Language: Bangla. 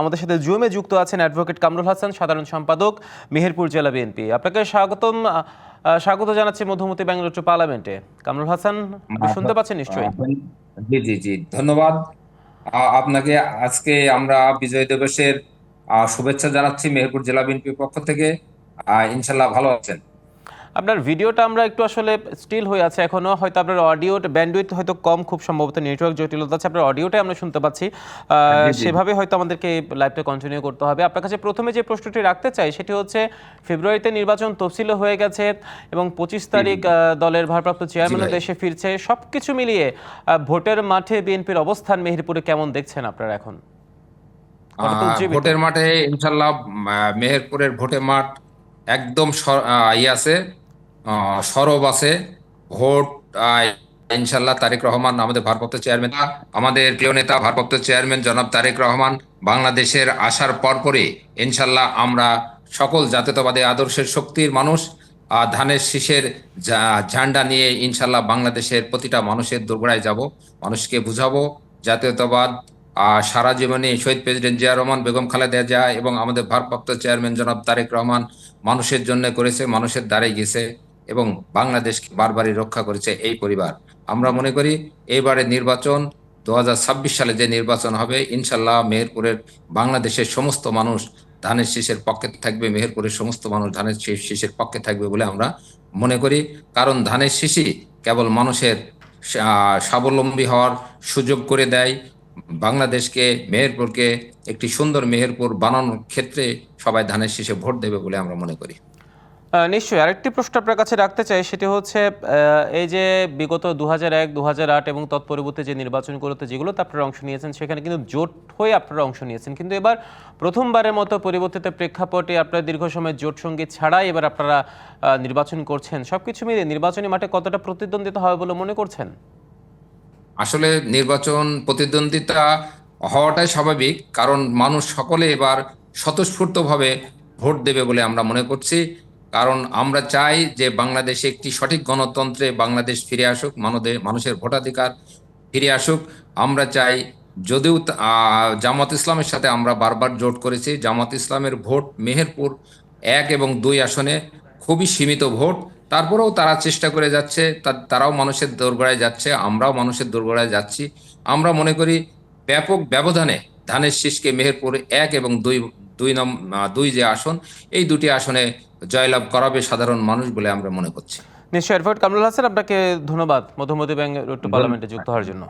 আমাদের সাথে জুমে যুক্ত আছেন অ্যাডভোকেট কামরুল হাসান সাধারণ সম্পাদক মেহেরপুর জেলা বিএনপি আপনাকে স্বাগতম স্বাগত জানাচ্ছি মধুমতি ব্যাঙ্গালোর পার্লামেন্টে। কামরুল হাসান আপনি শুনতে পাচ্ছেন নিশ্চয়ই? জি জি জি ধন্যবাদ। আপনাকে আজকে আমরা বিজয় দিবসের শুভেচ্ছা জানাচ্ছি মেহেরপুর জেলা বিএনপির পক্ষ থেকে। ইনশাল্লাহ ভালো আছেন। আপনার ভিডিওটা আমরা একটু আসলে স্টিল হয়ে আছে এখনও। হয়তো আপনার অডিও ব্যান্ডউইথ হয়তো কম খুব সম্ভবত নেটওয়ার্ক জটিলতা আছে। আপনার অডিওটাই আমরা শুনতে পাচ্ছি। জি। সেভাবে হয়তো আমাদেরকে লাইভটা কন্টিনিউ করতে হবে। আপনার কাছে প্রথমে যে প্রশ্নটি রাখতে চাই সেটি হচ্ছে ফেব্রুয়ারিতে নির্বাচন তফসিল হয়ে গেছে এবং পঁচিশ তারিখ দলের ভারপ্রাপ্ত চেয়ারম্যান দেশে ফিরছে। সবকিছু মিলিয়ে ভোটের মাঠে বিএনপির অবস্থান মেহেরপুরে কেমন দেখছেন আপনারা এখন? ভোটের মাঠে ইনশাল্লাহ মেহেরপুরের ভোটের মাঠ একদম আছে। সরব আছে। ভোট ইনশাল্লাহ তারেক রহমান আমাদের ভারপ্রাপ্ত চেয়ারম্যান। আমাদের প্রিয় নেতা, ভারপ্রাপ্ত চেয়ারম্যান জনাব তারেক রহমান বাংলাদেশের আসার পরপরই ইনশাল্লাহ আমরা সকল জাতীয়তাবাদী আদর্শের শক্তির মানুষ। ধানের শীষের ঝান্ডা নিয়ে ইনশাল্লাহ বাংলাদেশের প্রতিটা মানুষের দোরগোড়ায় যাব, মানুষকে বুঝাবো। জাতীয়তাবাদ সারা জীবনে শহীদ প্রেসিডেন্ট জিয়া রহমান, বেগম খালেদা জিয়া এবং আমাদের ভারপ্রাপ্ত চেয়ারম্যান জনাব তারেক রহমান মানুষের জন্য করেছে, মানুষের দ্বারে গেছে। এবং বাংলাদেশকে বারবারই রক্ষা করেছে এই পরিবার। আমরা মনে করি এইবারের নির্বাচন দু হাজার ছাব্বিশ সালে যে নির্বাচন হবে ইনশাল্লাহ মেহেরপুরের বাংলাদেশের সমস্ত মানুষ ধানের শীষের পক্ষে থাকবে, মেহেরপুরের সমস্ত মানুষ ধানের শীষ- শীষের পক্ষে থাকবে বলে আমরা মনে করি। কারণ ধানের শীষই কেবল মানুষের স্বাবলম্বী হওয়ার সুযোগ করে দেয়। বাংলাদেশকে, মেহেরপুরকে একটি সুন্দর মেহেরপুর বানানোর ক্ষেত্রে সবাই ধানের শীষে ভোট দেবে বলে আমরা মনে করি। নিশ্চয়ই আরেকটি প্রশ্ন আপনার কাছে রাখতে চাই, সেটি হচ্ছে এই যে বিগত দু হাজার এক দু হাজার আট এবং তৎপরবর্তী যে নির্বাচনগুলোতে যেগুলোতে আপনারা অংশ নিয়েছেন, সেখানে কিন্তু জোট হয়ে আপনারা অংশ নিয়েছেন। কিন্তু এবার প্রথমবারের মতো পরিবর্তিত প্রেক্ষাপটে আপনারা দীর্ঘ সময় জোট সঙ্গী ছাড়াই এবার আপনারা নির্বাচন করছেন। সবকিছু মিলিয়ে নির্বাচনী মাঠে কতটা প্রতিদ্বন্দ্বিতা হবে বলে মনে করছেন? আসলে নির্বাচন প্রতিদ্বন্দ্বিতা হওয়াটাই স্বাভাবিক, কারণ মানুষ সকলে এবার স্বতঃস্ফূর্তভাবে ভোট দেবে বলে আমরা মনে করছি। কারণ আমরা চাই যে বাংলাদেশে একটি সঠিক গণতন্ত্রে বাংলাদেশ ফিরে আসুক মানদের মানুষের ভোটাধিকার ফিরে আসুক। আমরা চাই যদিও জামাত ইসলামের সাথে আমরা বারবার জোট করেছি, জামাত ইসলামের ভোট মেহেরপুর এক এবং দুই আসনে খুবই সীমিত ভোট। তারপরেও তারা চেষ্টা করে যাচ্ছে তারাও মানুষের দোরগোড়ায় যাচ্ছে, আমরাও মানুষের দোরগোড়ায় যাচ্ছি। আমরা মনে করি ব্যাপক ব্যবধানে ধানের শীষকে মেহেরপুর এক এবং দুই দুই নম দুই যে আসন এই দুটি আসনে জয়লাভ করাবে সাধারণ মানুষ বলে আমরা মনে করছি। নিশ্চয় অ্যাডভোকেট কামরুল হাসান আপনাকে ধন্যবাদ মধুমতি ব্যাংক রোড টু পার্লামেন্টে যুক্ত হওয়ার জন্য।